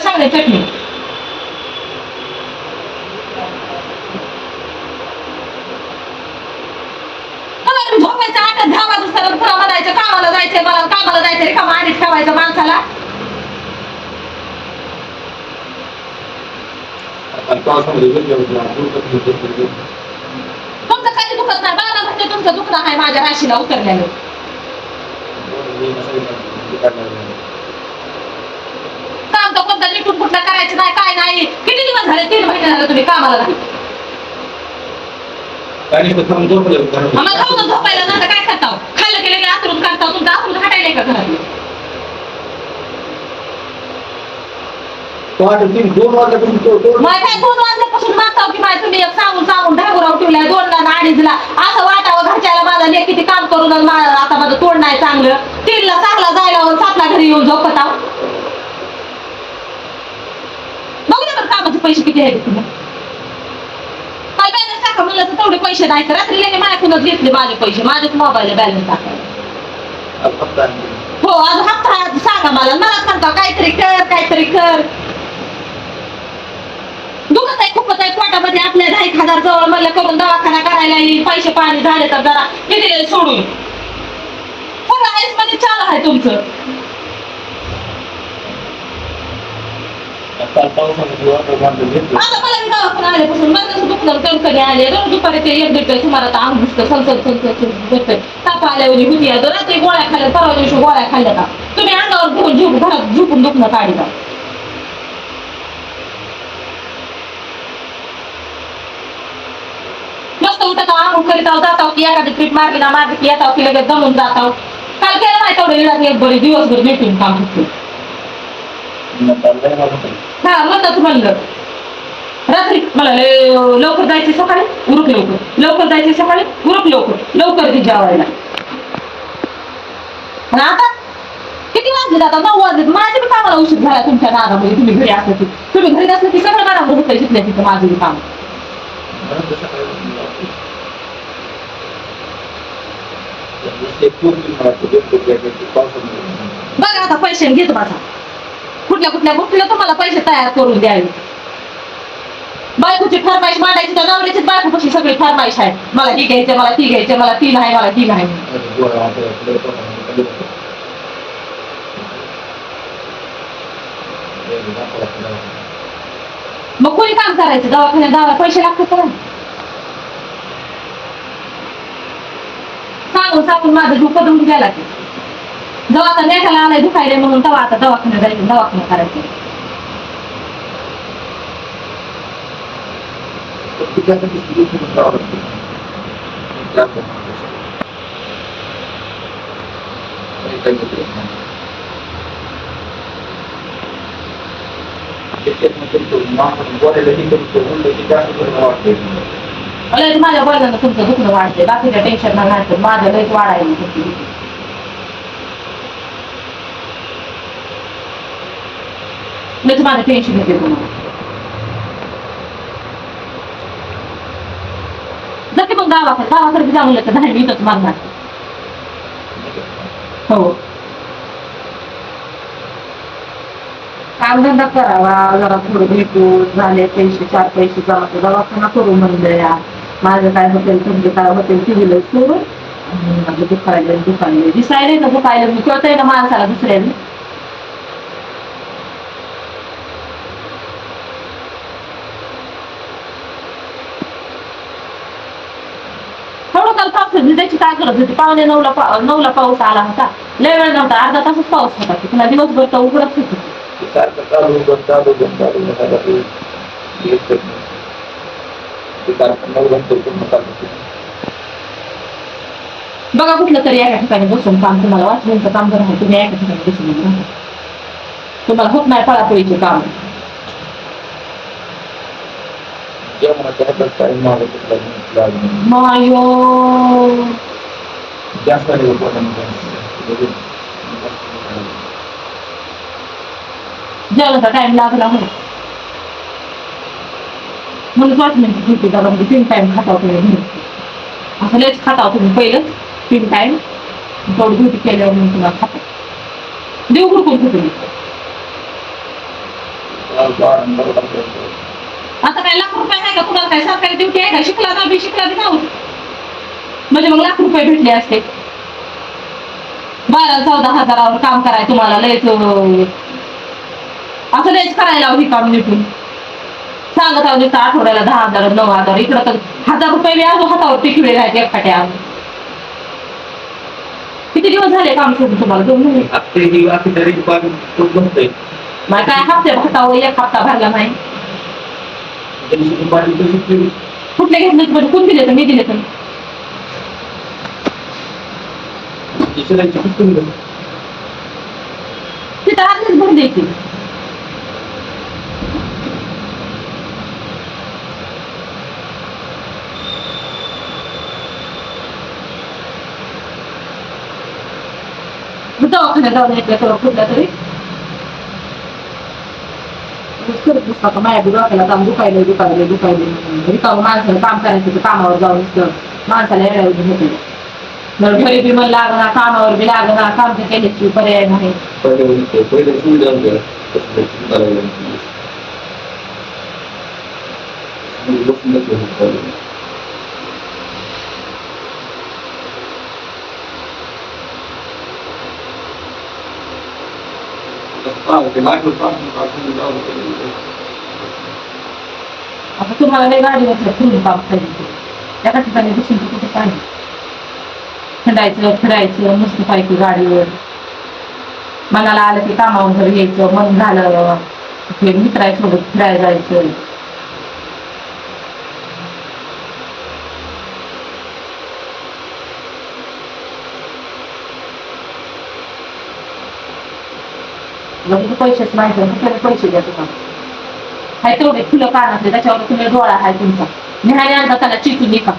सांगले चटणी मला तुम्ही झोपायचं आठ दहा वाजता पुन्हा म्हणायचं कामाला जायचंय मला कामाला जायचं रिकामा आणि ठेवायचं माणसाला. तुमचं काही दुखत नाही बारा म्हणजे तुमचं दुखणं आहे माझ्या राशीला उतरलेलं. कोणतं निटून कुठलं करायचं नाही काय नाही. किती दिवस झाले तीन महिने झाले तुम्ही कामाला नाही. खाऊन झोपायला ना काय करताव खाल्लं केलं की आतरून काढताव तुमचं आतरून खाटायला का घरात? दोन वाजता तुम्ही तो तो मग काय दोन वाजल्यापासून मागताव की माय तुम्ही एक सांगून सांगून ढागुराव ठेवलाय अडीचला. असं वाटावं घरच्याला माझा किती काम करून आणि मा- आता माझं तोंड नाही चांगलं. तीनला सहाला जायला आणि सातला घरी येऊन झोपत आहो बघू ना बरं कामाचे पैसे किती आहेत तुम्ही काय बॅलन्स टाका म्हणलं तर तेवढे पैसे नाही तर रात्री लेणे माझ्याकडूनच घेतले माझे पैसे माझ्याच मोबाईल बॅलन्स टाकायला हो आज हप्ता सांगा मला मला सांगता काहीतरी कर काहीतरी कर. दुखत आहे खूपच आहे पोटामध्ये आपल्या दहा एक हजार जवळ मला करून दवाखाना करायला येईल पैसे पाणी झाले तर जरा दिले सोडून. सगळं आईसमध्ये चालू आहे तुमचं. काल पावसामध्ये वाटर बांधून घेतलं आता मला मी आल्यापासून कणकणी आले. रोज दुपारी ते एक दीड आता अंग सलसल सलसल ताप आल्यावर होती आता रात्री गोळ्या खाल्ल्या परवा दिवशी गोळ्या खाल्ल्या का? तुम्ही अंगावर घेऊन झोप घरात झोपून दुखणं मस्त उठत आंघोळ करीत आहो जात की एखादी ट्रीप मारली ना मारली की येत की लगेच जमून जात आहोत काल केलं नाही तेवढं एक दिवसभर भेटून काम करतो हा म्हणतात म्हणलं रात्री मला लवकर जायचे सकाळी उरक लवकर. लवकर जायचे सकाळी उरक लवकर. लवकर ती जेवायला. आणि आता? किती वाजले आता? नऊ वाजले माझे बी कामाला उशीर झाला तुमच्या नादामध्ये तुम्ही घरी असलं की. तुम्ही घरी असलं की सगळं बरोबर होतं शिकल्या तिथं माझं काम. बघा आता पैसे घेतो माझा. कुठल्या कुठल्या गोष्टीला तुम्हाला पैसे तयार करून द्यावे? बायकोची फरमाईश मांडायची तर नवऱ्याची बायको कशी सगळी फरमाईश आहे. मला ही घ्यायचं मला ती घ्यायचं मला ती नाही मला ती नाही. मग कोणी काम करायचं? दवाखान्यात दवा पैसे लागतात का? सांगून सांगून माझं डोकं दुखून गेला की. जेव्हा आता नेटाला आलाय दुखायला म्हणून तेव्हा आता दवाखान्यात जायचं दवाखाना करायचं. की माझ्या वडिलांना तुमचं दुखणं वाढते बाकीच्या टेन्शन ना माझं लयच वाढायला तुमची भीती. लयच माझं टेन्शन येते तुम्हाला जर की मग गावाकडे. गावाकडे जाऊन येतं. मी मिनिटच मागणार हो. कामधंदा करावा. जरा थोडं भेटू. झाले पैसे चार पैसे जमा तर दवाखाना करू म्हणलं या. माझं काय होटेल तुमचं काय होटेल ती दिलं सोडून. आणि दुखायला दुखायला दिसायला ना दुखायला मी कळतंय ना माणसाला दुसऱ्याने त्याची काय करत होती? पावणे नऊला पा नऊला पाऊस आला होता. लय वेळ नव्हता. अर्धा तासच पाऊस होता. पुन्हा दिवसभर तर उघडच होती. ते सारखं चालू बंद चालू बंद चालू बंद झालं ते येत नाही. ते सारखं नऊ नंतर पूर्ण चालू होतं. बघा कुठलं तरी एका ठिकाणी बसून काम तुम्हाला वाचण्याचं काम आहे तुम्ही एका ठिकाणी बसून. तुम्हाला होत नाही पळापळीचे काम. मागं कुठला नाही, लाज नाही. मायो जास्त नाही होत म्हणजे जेवणाचा टाइम लागला हो म्हणून वाचण्याची ड्युटी करा म्हणजे तीन टाइम खाता तुम्ही घरी असं लयच खाता तुम्ही पहिलंच तीन टाइम थोडी ड्युटी केल्यावर मग तुम्हाला खाता देऊ कुठून तुम्ही तो आनंद होता. आता काय लाख रुपये आहे का कुणाला? काय सरकारी ड्युटी आहे का? शिकला ना बी शिकला बी जाऊ. म्हणजे मग लाख रुपये भेटले असते. बारा चौदा हजारावर काम कराय तुम्हाला लयच असं लयच करायला हवं हे काम निघून. सांगत आहोत नुसतं आठवड्याला दहा हजार नऊ हजार. इकडं तर हजार रुपये बी अजून हातावर टिकले राहते एकखाट्या किती दिवस झाले काम सोडून तुम्हाला? दोन महिने. ही काय हप्ते हातावर एक हप्ता भरला नाही. तरी दुपारी तशी केली. कुठले घेतले म्हणजे कोण दिले तर मी दिले तर दुसऱ्यांची किती मुलं? तिथं अर्धीच भरून द्यायची मग दवाखान्यात जाऊन येते तेव्हा कुठल्या तरी ऊस करत बसता का माझ्या बी डोक्याला काम दुखायला दुखायला दुखायला रिकामं माणसाला काम करायचं तर कामावर जाऊन नुसतं माणसाला येण्यावर होते मग घरी बी मन लागणार कामावर बी लागणार काम तर केल्याची पर्याय नाही पहिले होते, पहिले सुविधा होत्या. तसं लागलं आता तुम्हाला लय गाडीवर फिरून काम पाहिजे एका ठिकाणी बसून तर कुठे काय खंडायचं फिरायचं मस्त पाहिजे गाडीवर मनाला आलं की कामावर घरी यायचं मन झालं की मित्रांसोबत फिरायला जायचं म्हणजे पैसेच माहिती कुठले पैसे द्या तुम्हाला हाय तेवढे फुलं कानातले त्याच्यावर तुम्ही डोळा आहे तुमचा. निहाने आणता त्याला चिचून का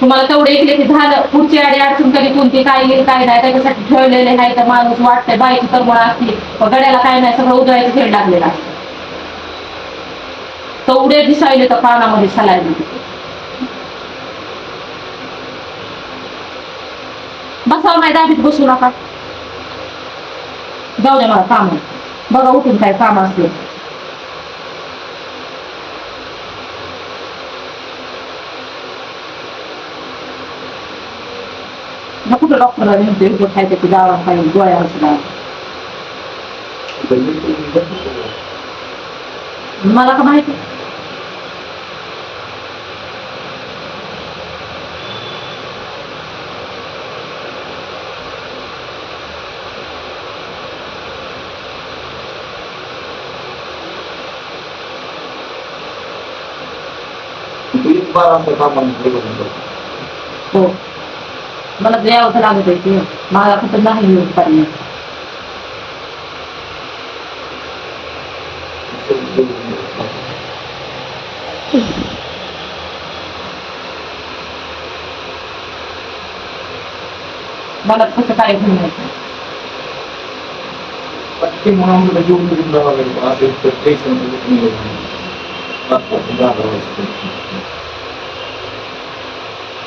तुम्हाला तेवढे ऐकले की झालं पुढची आडी अडचण कधी कोणती काय येईल काय नाही त्याच्यासाठी ठेवलेले आहे तर माणूस वाटतंय बाईची तरमळ असते गड्याला काय नाही सगळं उदळायचं खेळ लागलेला असतं. तेवढे दिसायले तर कानामध्ये सलायला बसावं नाही दाबीत बसू नका. जाऊ दे मला काम. बघा उठून काय काम असते कुठं डॉक्टरला नेमते रिपोर्ट खायचे की जावा काय गोळ्या असणार. मला का माहिती तुम्ही बारा वाजता कामाला निघून जाऊ. हो. मला द्यावं लागत आहे की मला कुठं नाही येऊन पाहिजे मला कसं काय यायचं पटके म्हणून तुला जेवून बिवून जावं लागेल. असं इतकं टेन्शन